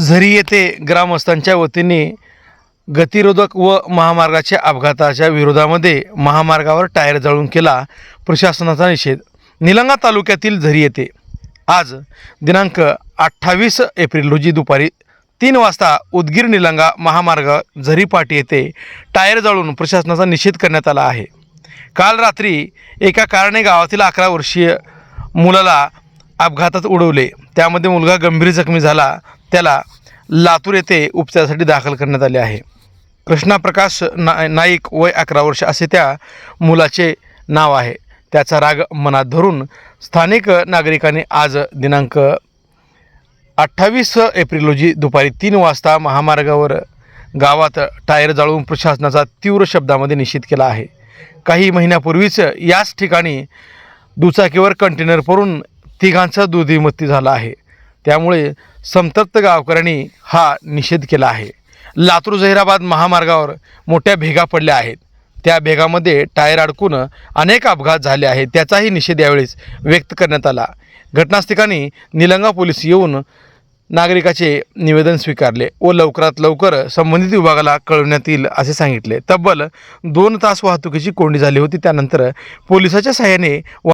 झरी येथे ग्रामस्थांच्या वतीने गतिरोधक व महामार्गाच्या अपघाताच्या विरोधामध्ये महामार्गावर टायर जळून केला प्रशासनाचा निषेध. निलंगा तालुक्यातील झरी येथे आज दिनांक अठ्ठावीस एप्रिल रोजी दुपारी तीन वाजता उदगीर निलंगा महामार्ग झरीपाटी येथे टायर जळून प्रशासनाचा निषेध करण्यात आला आहे. काल रात्री एका कारणे गावातील अकरा वर्षीय मुलाला अपघातात उडवले. त्यामध्ये मुलगा गंभीर जखमी झाला. त्याला लातूर येथे उपचारासाठी दाखल करण्यात आले आहे. कृष्णा प्रकाश ना नाईक वय अकरा वर्ष असे त्या मुलाचे नाव आहे. त्याचा राग मनात धरून स्थानिक नागरिकांनी आज दिनांक अठ्ठावीस एप्रिल रोजी दुपारी तीन वाजता महामार्गावर गावात टायर जाळून प्रशासनाचा तीव्र शब्दामध्ये निषेध केला आहे. काही महिन्यापूर्वीच याच ठिकाणी दुचाकीवर कंटेनर पडून तिघांचा दुर्दैमत्ती झाला आहे. त्यामुळे संतप्त गावकऱ्यांनी हा निषेध केला आहे. लातूर जहिराबाद महामार्गावर मोठ्या भेगा पडल्या आहेत. त्या भेगामध्ये टायर अडकून अनेक अपघात झाले आहेत. त्याचाही निषेध यावेळेस व्यक्त करण्यात आला. घटनास्थळी निलंगा पोलीस येऊन नागरिकाचे निवेदन स्वीकारले व लवकरात लवकर संबंधित विभागाला कळवण्यात येईल असे सांगितले. तब्बल दोन तास वाहतुकीची कोंडी झाली होती. त्यानंतर पोलिसाच्या सहाय्याने